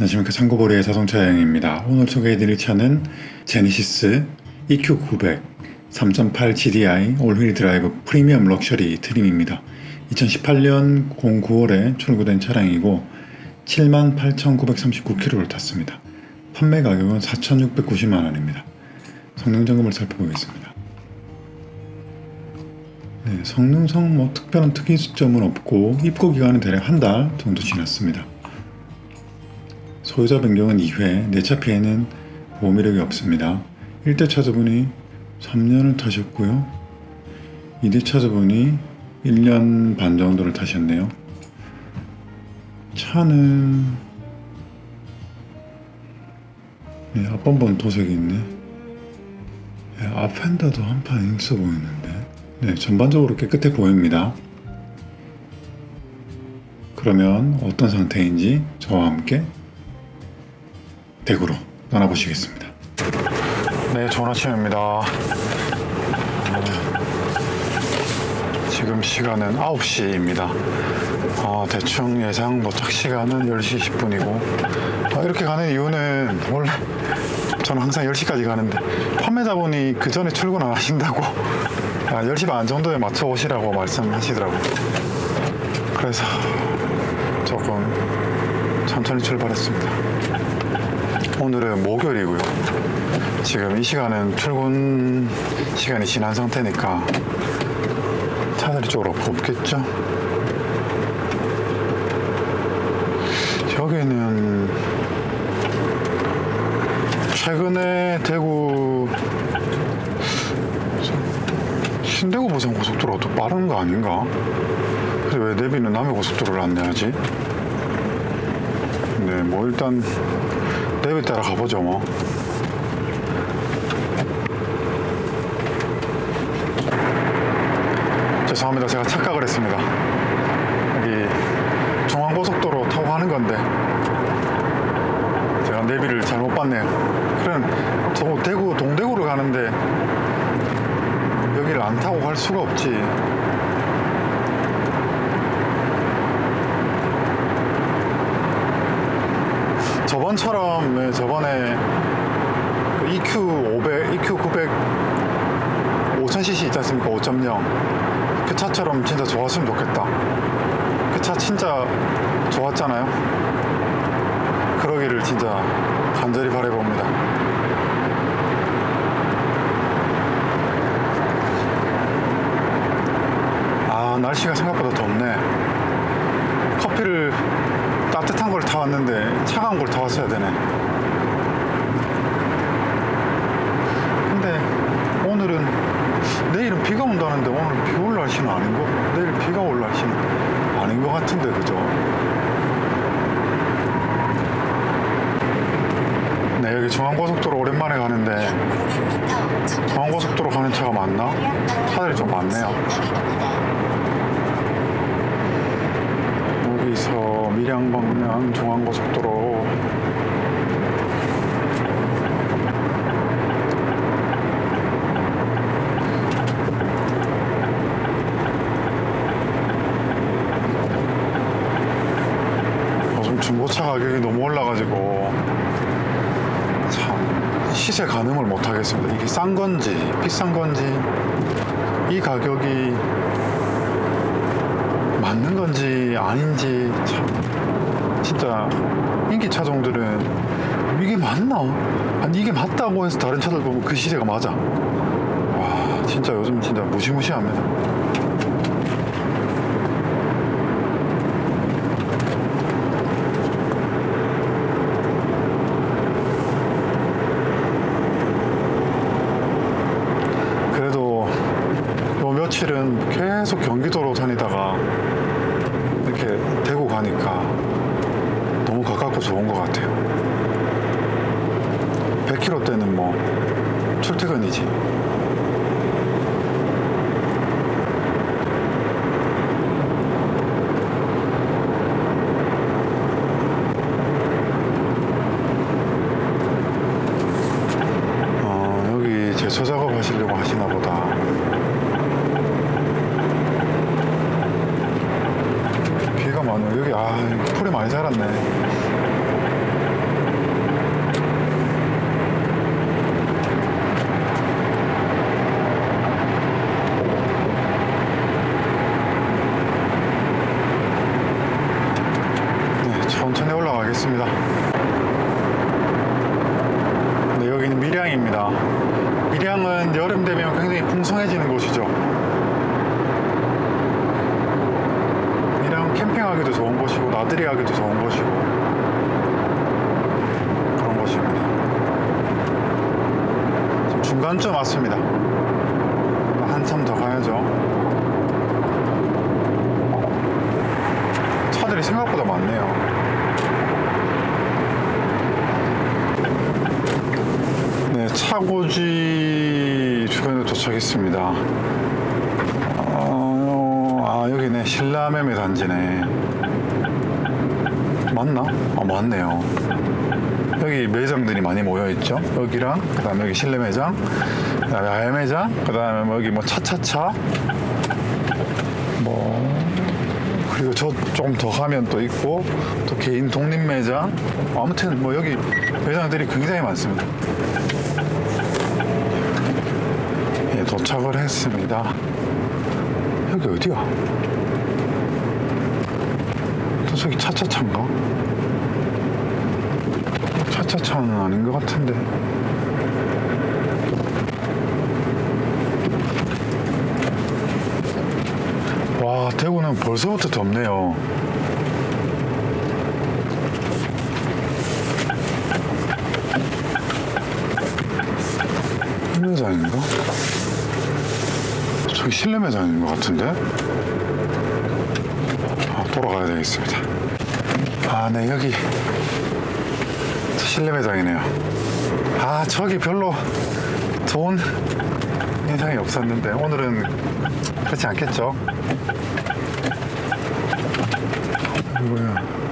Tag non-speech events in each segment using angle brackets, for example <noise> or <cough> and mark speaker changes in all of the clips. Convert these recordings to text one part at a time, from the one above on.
Speaker 1: 안녕하십니까 창고보리의 자동차 여행입니다. 오늘 소개해드릴 차는 제네시스 EQ900 3.8 GDI 올휠 드라이브 프리미엄 럭셔리 트림입니다. 2018년 09월에 출고된 차량이고 78,939km를 탔습니다. 판매 가격은 4,690만 원입니다. 성능 점검을 살펴보겠습니다. 네, 성능상 뭐 특별한 특이점은 없고 입고 기간은 대략 한 달 정도 지났습니다. 소유자 변경은 2회, 내차 피해는 보험 이력이 없습니다. 1대 차주분이 3년을 타셨고요. 2대 차주분이 1년 반 정도를 타셨네요. 차는 네, 앞범번 도색이 있네. 네, 앞핸더도 한판 있어 보이는데. 네, 전반적으로 깨끗해 보입니다. 그러면 어떤 상태인지 저와 함께 대구로 떠나보시겠습니다. 네, 아침입니다. 네, 지금 시간은 9시입니다. 아, 대충 예상 도착 시간은 10시 10분이고 아, 이렇게 가는 이유는 원래 저는 항상 10시까지 가는데 판매자분이 그 전에 출근 안 하신다고 아, 10시 반 정도에 맞춰 오시라고 말씀하시더라고요. 그래서 조금 천천히 출발했습니다. 오늘은 목요일이고요. 지금 이 시간은 출근 시간이 지난 상태니까 차들이 쪽으로 없겠죠? 여기는 최근에 대구 신대구 부산 고속도로가 더 빠른 거 아닌가? 그래서 왜 내비는 남해 고속도로를 안 내야지? 네, 뭐 일단 내비 따라 가보죠 뭐. 죄송합니다. 제가 착각을 했습니다. 여기 중앙고속도로 타고 가는 건데 제가 내비를 잘못 봤네요. 그럼 저 대구 동대구로 가는데 여기를 안 타고 갈 수가 없지. 저번처럼 네, 저번에 그 EQ 500, EQ 900 5000cc 있지 않습니까? 5.0. 그 차처럼 진짜 좋았으면 좋겠다. 그 차 진짜 좋았잖아요. 그러기를 진짜 간절히 바라봅니다. 아, 날씨가 생각보다 덥네. 커피를 따뜻한 걸 타왔는데 차가운 걸 타왔어야 되네. 근데 오늘은 내일은 비가 온다는데 오늘 비 올 날씨는 아닌 거 내일 비가 올 날씨는 아닌 것 같은데 그죠? 네 여기 중앙고속도로 오랜만에 가는데 중앙고속도로 가는 차가 많나? 차들이 좀 많네요. 여기서 밀양 방면 중앙고속도로 요즘 중고차 가격이 너무 올라가지고 참 시세 가늠을 못 하겠습니다. 이게 싼 건지 비싼 건지 이 가격이 맞는 건지 아닌지 참 진짜 인기 차종들은 이게 맞나? 아니 이게 맞다고 해서 다른 차들 보면 그 시세가 맞아. 와 진짜 요즘 진짜 무시무시합니다. 그래도 요 며칠은 계속 경기도로 다니다가 이렇게 대구 가니까 너무 가깝고 좋은 것 같아요. 100km 대는 뭐 출퇴근이지. 나오네. 여기, 아, 풀이 많이 자랐네. 네, 천천히 올라가겠습니다. 네, 여기는 밀양입니다. 밀양은 여름 되면 굉장히 풍성해지는 곳이죠. 하기도 좋은 곳이고 나들이 하기도 좋은 곳이고 그런 곳입니다. 중간쯤 왔습니다. 한참 더 가야죠. 차들이 생각보다 많네요. 네, 차고지 주변에 도착했습니다. 어, 아, 여기네. 신라매매 단지네. 맞나? 아, 맞네요. 여기 매장들이 많이 모여 있죠. 여기랑, 그 다음에 여기 실내 매장, 그 다음에 야외 매장, 그 다음에 여기 뭐 차차차, 뭐, 그리고 저 조금 더 가면 또 있고, 또 개인 독립 매장. 아무튼 뭐 여기 매장들이 굉장히 많습니다. 예, 도착을 했습니다. 여기 어디야? 또 저기 차차차인가? 차차차는 아닌 것 같은데. 와, 대구는 벌써부터 덥네요. 실내 매장인가? 저기 실내 매장인 것 같은데? 아, 돌아가야 되겠습니다. 아, 네, 여기 실내 매장이네요. 아, 저기 별로 좋은 인상이 없었는데 오늘은 그렇지 않겠죠? 뭐야?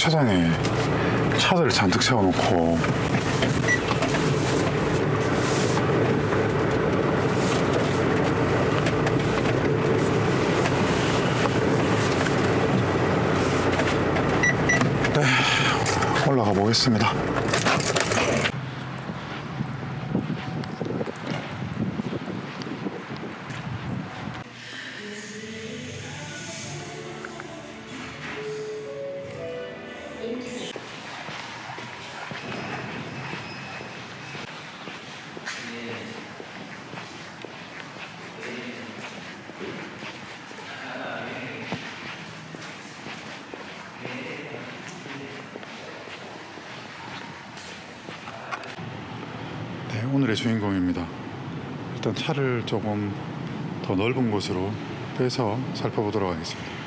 Speaker 1: 주차장에 차들을 잔뜩 세워놓고 네 올라가 보겠습니다. 오늘의 주인공입니다. 일단 차를 조금 더 넓은 곳으로 빼서 살펴보도록 하겠습니다.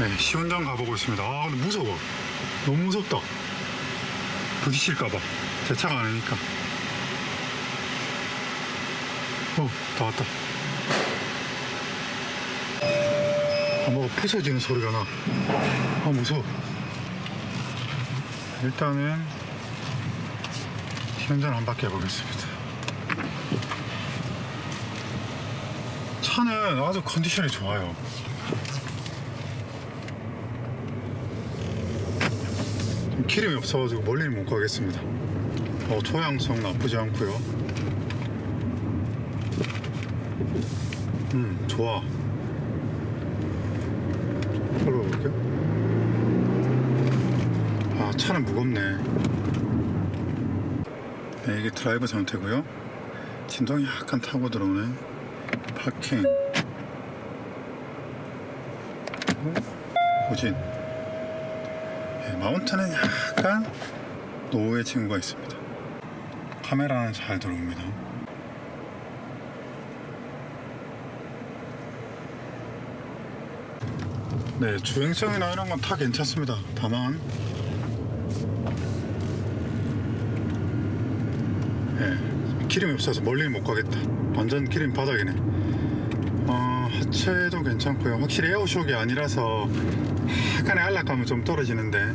Speaker 1: 네, 시운전 가보고 있습니다. 아, 근데 무서워. 너무 무섭다. 부딪힐까봐. 제 차가 아니니까. 어, 다 왔다. 아, 뭐가 부서지는 소리가 나. 아, 무서워. 일단은 시운전 한 바퀴 해보겠습니다. 차는 아주 컨디션이 좋아요. 기름이 없어가지고 멀리는 못 가겠습니다. 어, 초양성 나쁘지 않고요. 음, 좋아. 걸어 볼게요. 아, 차는 무겁네. 네, 이게 드라이버 상태고요. 진동이 약간 타고 들어오네. 파킹. 후진. 네, 마운트는 약간 노후의 친구가 있습니다. 카메라는 잘 들어옵니다. 네, 주행성이나 이런 건 다 괜찮습니다. 다만, 네, 기름이 없어서 멀리 못 가겠다. 완전 기름 바닥이네. 어, 하체도 괜찮고요. 확실히 에어쇼크가 아니라서 약간의 안락감은 좀 떨어지는데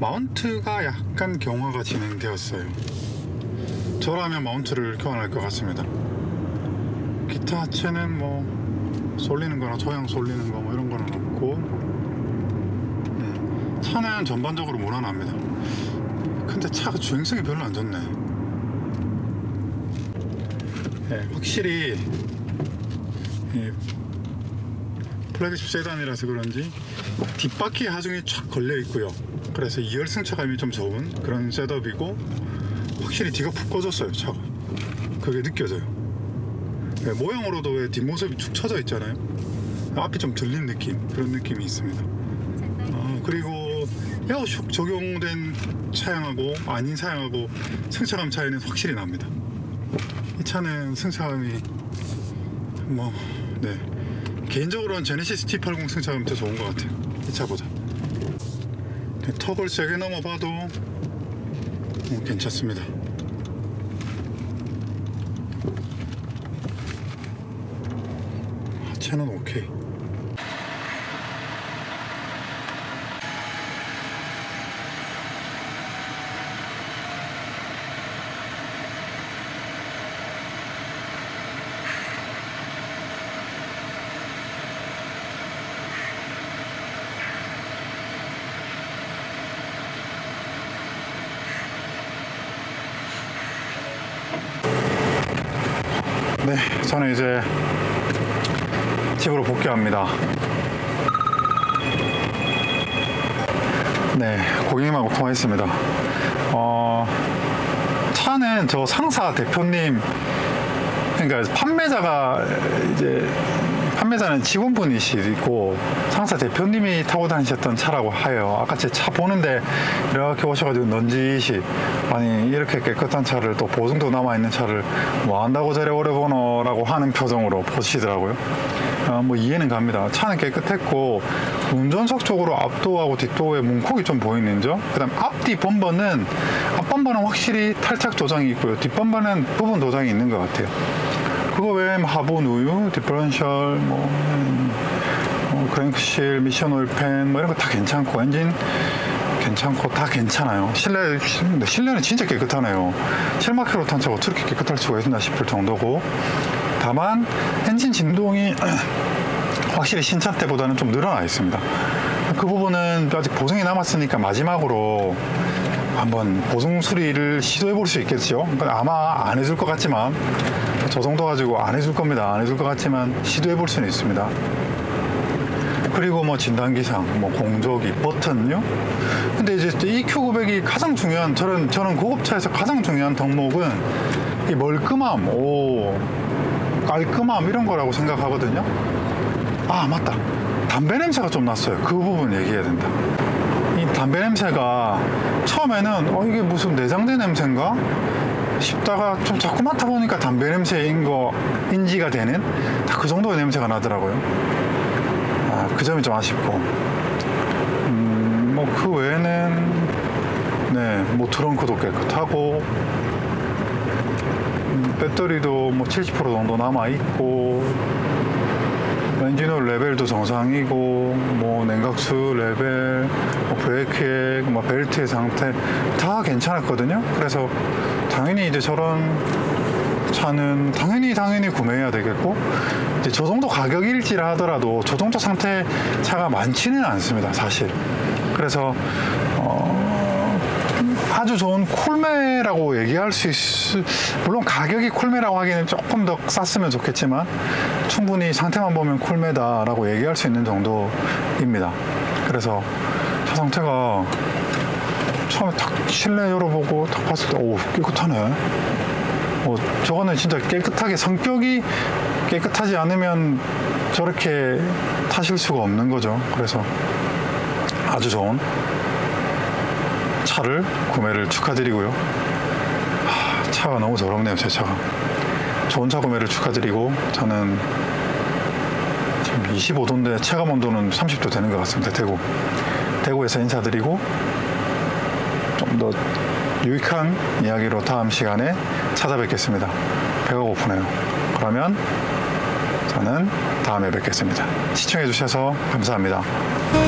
Speaker 1: 마운트가 약간 경화가 진행되었어요. 저라면 마운트를 교환할 것 같습니다. 기타 하체는 뭐 쏠리는 거나 조향 쏠리는 거 뭐 이런 거는 없고 네, 차는 전반적으로 무난합니다. 근데 차가 주행성이 별로 안 좋네. 네, 확실히 이 플래그십 세단이라서 그런지 뒷바퀴 하중이 쫙 걸려 있고요. 그래서 2열 승차감이 좀 좋은 그런 셋업이고 확실히 뒤가 푹 꺼졌어요 차가. 그게 느껴져요. 네, 모양으로도 왜 뒷모습이 축 처져 있잖아요. 앞이 좀 들린 느낌 그런 느낌이 있습니다. 어, 그리고 에어쇼크 적용된 차량하고 아닌 차량하고 승차감 차이는 확실히 납니다. 이 차는 승차감이 뭐 네. 개인적으로는 제네시스 T80 승차감이 더 좋은 것 같아요. 이 차보다. 네, 턱을 세게 넘어봐도 어, 괜찮습니다. 하체는 오케이. 네, 저는 이제 집으로 복귀합니다. 네, 고객님하고 통화했습니다. 어, 차는 저 상사 대표님, 그러니까 판매자가 이제 판매자는 직원분이시고 상사 대표님이 타고 다니셨던 차라고 하여요. 아까 제 차 보는데 이렇게 오셔가지고 넌지시 아니 이렇게 깨끗한 차를 또 보증도 남아 있는 차를 뭐 한다고 저래 오래 보노 라고 하는 표정으로 보시더라고요. 어, 뭐 이해는 갑니다. 차는 깨끗했고 운전석 쪽으로 앞도하고 뒷도에 문콕이 좀 보이는 점. 그 다음 앞뒤 범버는 앞 범버는 확실히 탈착 도장이 있고요. 뒷 범버는 부분 도장이 있는 것 같아요. 그거 외에 뭐 하부 누유, 디퍼런셜, 뭐, 음, 뭐 크랭크실, 미션 오일팬 뭐 이런 거 다 괜찮고 엔진 괜찮고 다 괜찮아요. 실내 실내는 진짜 깨끗하네요. 7마크로 탄 차가 어떻게 깨끗할 수가 있나 싶을 정도고 다만 엔진 진동이 <clears throat> 확실히 신차 때보다는 좀 늘어나 있습니다. 그 부분은 아직 보증이 남았으니까 마지막으로 한번 보증 수리를 시도해 볼 수 있겠죠. 아마 안 해줄 것 같지만 저 정도 가지고 안 해줄 겁니다. 안 해줄 것 같지만 시도해 볼 수는 있습니다. 그리고 뭐 진단기상, 뭐 공조기, 버튼요. 근데 이제 EQ900이 가장 중요한 저는 저는 고급차에서 가장 중요한 덕목은 이 멀끔함, 오 깔끔함 이런 거라고 생각하거든요. 아 맞다, 담배 냄새가 좀 났어요. 그 부분 얘기해야 된다. 이 담배 냄새가 처음에는 어 이게 무슨 내장된 냄새인가 싶다가 좀 자꾸 맡아보니까 담배 냄새인 거 인지가 되는 딱그 정도의 냄새가 나더라고요. 아, 그 점이 좀 아쉽고 음, 뭐 그 외에는 네, 뭐 트렁크도 깨끗하고 음, 배터리도 뭐 70% 정도 남아 있고 엔진오일 레벨도 정상이고 뭐 냉각수 레벨, 뭐 브레이크 액, 뭐 벨트의 상태 다 괜찮았거든요. 그래서 당연히 이제 저런 차는 당연히 당연히 구매해야 되겠고 이제 저 정도 가격일지라 하더라도 저 정도 상태 차가 많지는 않습니다 사실 그래서 어, 아주 좋은 콜메라고 얘기할 수 있, 물론 가격이 콜메라고 하기에는 조금 더 쌌으면 좋겠지만 충분히 상태만 보면 콜메다라고 얘기할 수 있는 정도입니다. 그래서 차 상태가 처음에 딱 실내 열어보고 딱 봤을 때, 오, 깨끗하네. 어, 저거는 진짜 깨끗하게 성격이 깨끗하지 않으면 저렇게 타실 수가 없는 거죠. 그래서 아주 좋은 차를 구매를 축하드리고요. 하, 차가 너무 더럽네요, 제 차가. 좋은 차 구매를 축하드리고 저는 지금 25도인데 체감 온도는 30도 되는 것 같습니다. 대구. 대구에서 인사드리고 좀 더 유익한 이야기로 다음 시간에 찾아뵙겠습니다. 배가 고프네요. 그러면 저는 다음에 뵙겠습니다. 시청해주셔서 감사합니다.